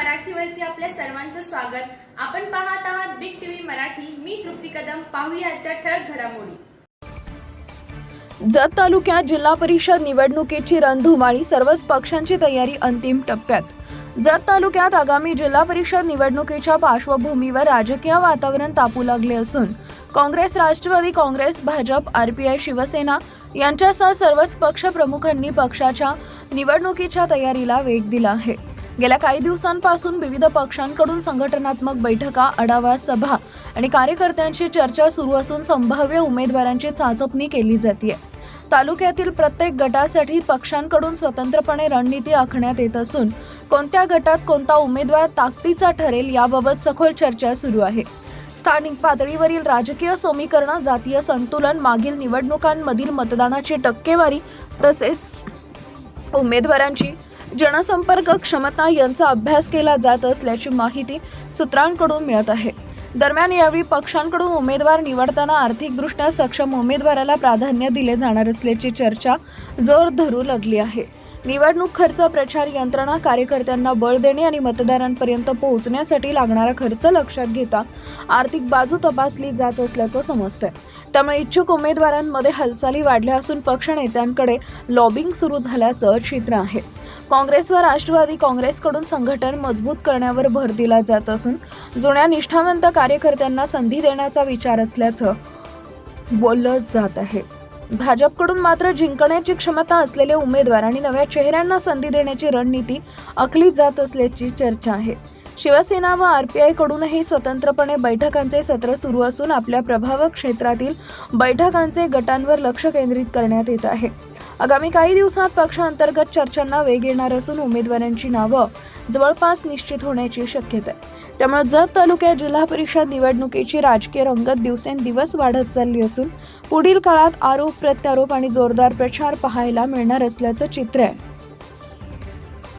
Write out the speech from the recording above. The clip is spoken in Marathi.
सर्वांचं स्वागत. आपण पाहत आहात बिग टीव्ही मराठी. मी तृप्ती कदम. पाहूया आजच्या ठळक घडामोडी. जत तालुक्यात जिल्हा परिषद निवडणुकीची रणधुमाळी सर्वच पक्षांची तयारी अंतिम टप्प्यात. जत तालुक्यात आगामी जिल्हा परिषद निवडणुकीच्या पार्श्वभूमीवर राजकीय वातावरण तापू लागले असून काँग्रेस राष्ट्रवादी काँग्रेस भाजप आरपीआय शिवसेना यांच्यासह सर्वच पक्ष प्रमुखांनी पक्षाच्या निवडणुकीच्या तयारीला वेग दिला आहे. गेल्या काही दिवसांपासून विविध पक्षांकडून संघटनात्मक बैठका आढावा सभा आणि कार्यकर्त्यांची चर्चा सुरू असून संभाव्य उमेदवारांची चाचपणी केली जाते तालुक्यातील प्रत्येक गटासाठी पक्षांकडून स्वतंत्रपणे रणनीती आखण्यात येत असून कोणत्या गटात कोणता उमेदवार ताकदीचा ठरेल याबाबत सखोल चर्चा सुरू आहे. स्थानिक पातळीवरील राजकीय समीकरण जातीय संतुलन मागील निवडणुकांमधील मतदानाची टक्केवारी तसेच उमेदवारांची जनसंपर्क क्षमता यांचा अभ्यास केला जात असल्याची माहिती सूत्रांकडून मिळत आहे. दरम्यान यावेळी पक्षांकडून उमेदवार निवडताना आर्थिकदृष्ट्या सक्षम उमेदवाराला प्राधान्य दिले जाणार असल्याची चर्चा जोर धरू लागली आहे. निवडणूक खर्च प्रचार यंत्रणा कार्यकर्त्यांना बळ देणे आणि मतदारांपर्यंत पोहोचण्यासाठी लागणारा खर्च लक्षात घेता आर्थिक बाजू तपासली जात असल्याचं समजतंय. त्यामुळे इच्छुक उमेदवारांमध्ये हालचाली वाढल्या असून पक्ष नेत्यांकडे लॉबिंग सुरू झाल्याचं चित्र आहे. काँग्रेस व राष्ट्रवादी काँग्रेसकडून संघटन मजबूत करण्यावर भर दिला जात असून जुन्या निष्ठावंत कार्यकर्त्यांना संधी देण्याचा विचार असल्याचं बोललं जात आहे. भाजपकडून मात्र जिंकण्याची क्षमता असलेले उमेदवार आणि नव्या चेहऱ्यांना संधी देण्याची रणनीती आखली जात असल्याची चर्चा आहे. शिवसेना व आर पी आयकडूनही स्वतंत्रपणे बैठकांचे सत्र सुरू असून आपल्या प्रभाव क्षेत्रातील बैठकांचे गटांवर लक्ष केंद्रित करण्यात येत आहे. आगामी काही दिवसात पक्षांतर्गत चर्चांना वेग येणार असून उमेदवारांची नावं जवळपास निश्चित होण्याची शक्यता आहे. त्यामुळे जत तालुक्यात जिल्हा परिषद निवडणुकीची राजकीय रंगत दिवसेंदिवस वाढत चालली असून पुढील काळात आरोप प्रत्यारोप आणि जोरदार प्रचार पाहायला मिळणार असल्याचं चित्र आहे.